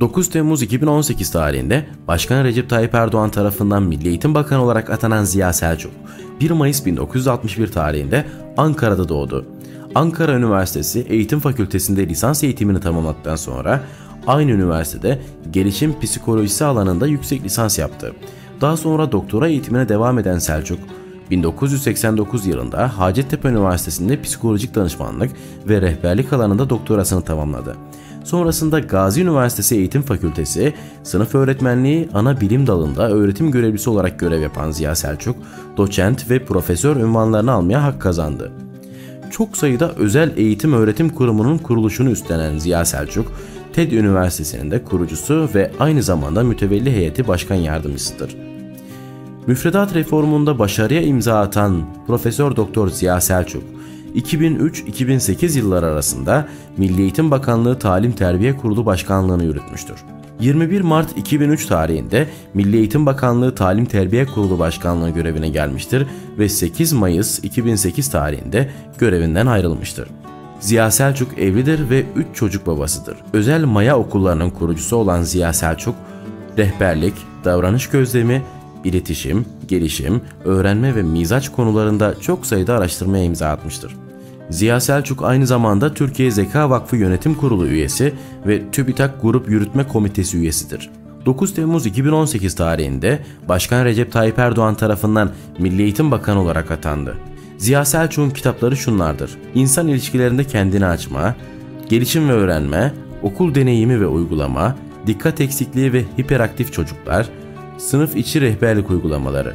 9 Temmuz 2018 tarihinde Başkan Recep Tayyip Erdoğan tarafından Milli Eğitim Bakanı olarak atanan Ziya Selçuk, 1 Mayıs 1961 tarihinde Ankara'da doğdu. Ankara Üniversitesi Eğitim Fakültesinde lisans eğitimini tamamladıktan sonra aynı üniversitede gelişim psikolojisi alanında yüksek lisans yaptı. Daha sonra doktora eğitimine devam eden Selçuk, 1989 yılında Hacettepe Üniversitesi'nde psikolojik danışmanlık ve rehberlik alanında doktorasını tamamladı. Sonrasında Gazi Üniversitesi Eğitim Fakültesi sınıf öğretmenliği ana bilim dalında öğretim görevlisi olarak görev yapan Ziya Selçuk, doçent ve profesör ünvanlarını almaya hak kazandı. Çok sayıda özel eğitim öğretim kurumunun kuruluşunu üstlenen Ziya Selçuk, TED Üniversitesi'nin de kurucusu ve aynı zamanda mütevelli heyeti başkan yardımcısıdır. Müfredat reformunda başarıya imza atan Profesör Doktor Ziya Selçuk, 2003-2008 yılları arasında Milli Eğitim Bakanlığı Talim Terbiye Kurulu Başkanlığını yürütmüştür. 21 Mart 2003 tarihinde Milli Eğitim Bakanlığı Talim Terbiye Kurulu Başkanlığı görevine gelmiştir ve 8 Mayıs 2008 tarihinde görevinden ayrılmıştır. Ziya Selçuk evlidir ve 3 çocuk babasıdır. Özel maya okullarının kurucusu olan Ziya Selçuk, rehberlik, davranış gözlemi, iletişim, gelişim, öğrenme ve mizaç konularında çok sayıda araştırmaya imza atmıştır. Ziya Selçuk aynı zamanda Türkiye Zeka Vakfı Yönetim Kurulu üyesi ve TÜBİTAK Grup Yürütme Komitesi üyesidir. 9 Temmuz 2018 tarihinde Başkan Recep Tayyip Erdoğan tarafından Milli Eğitim Bakanı olarak atandı. Ziya Selçuk'un kitapları şunlardır. İnsan ilişkilerinde kendini açma, gelişim ve öğrenme, okul deneyimi ve uygulama, dikkat eksikliği ve hiperaktif çocuklar, sınıf içi rehberlik uygulamaları,